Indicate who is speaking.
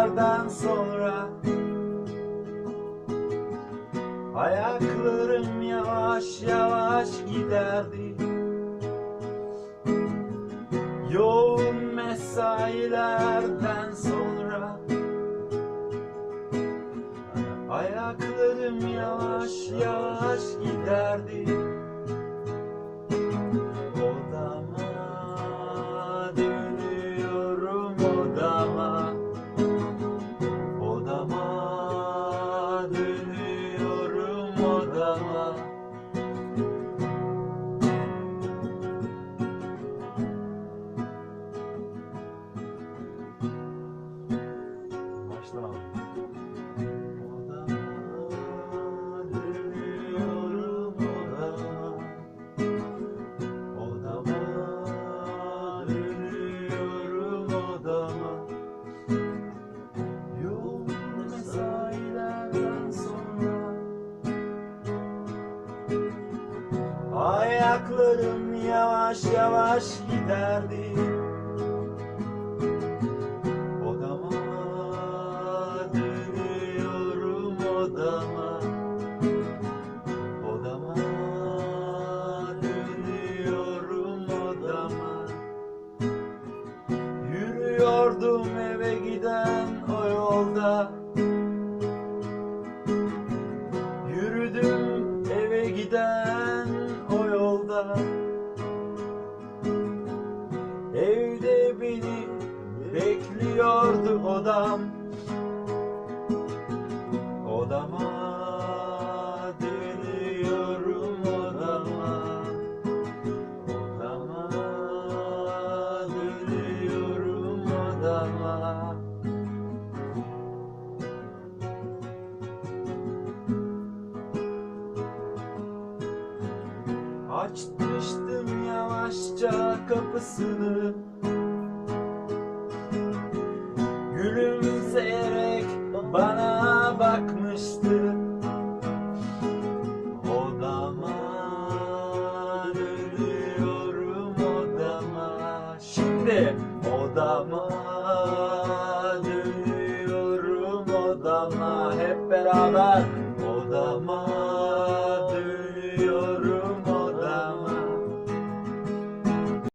Speaker 1: yıllardan sonra. Ayaklarım yavaş yavaş giderdi. Yoğun mesailerden sonra. Ayaklarım yavaş yavaş giderdi. Odama dönüp Ayaklarım yavaş yavaş giderdi. Odama dönüyorum odama. Odama dönüyorum odama. Yürüyordum eve giden o yolda. Yürüdüm eve giden Evde beni bekliyordu odam Açtırıştım yavaşça kapısını. Gülümseyerek bana bakmıştı. Odama dönüyorum odama. Şimdi odama dönüyorum odama. Hep beraber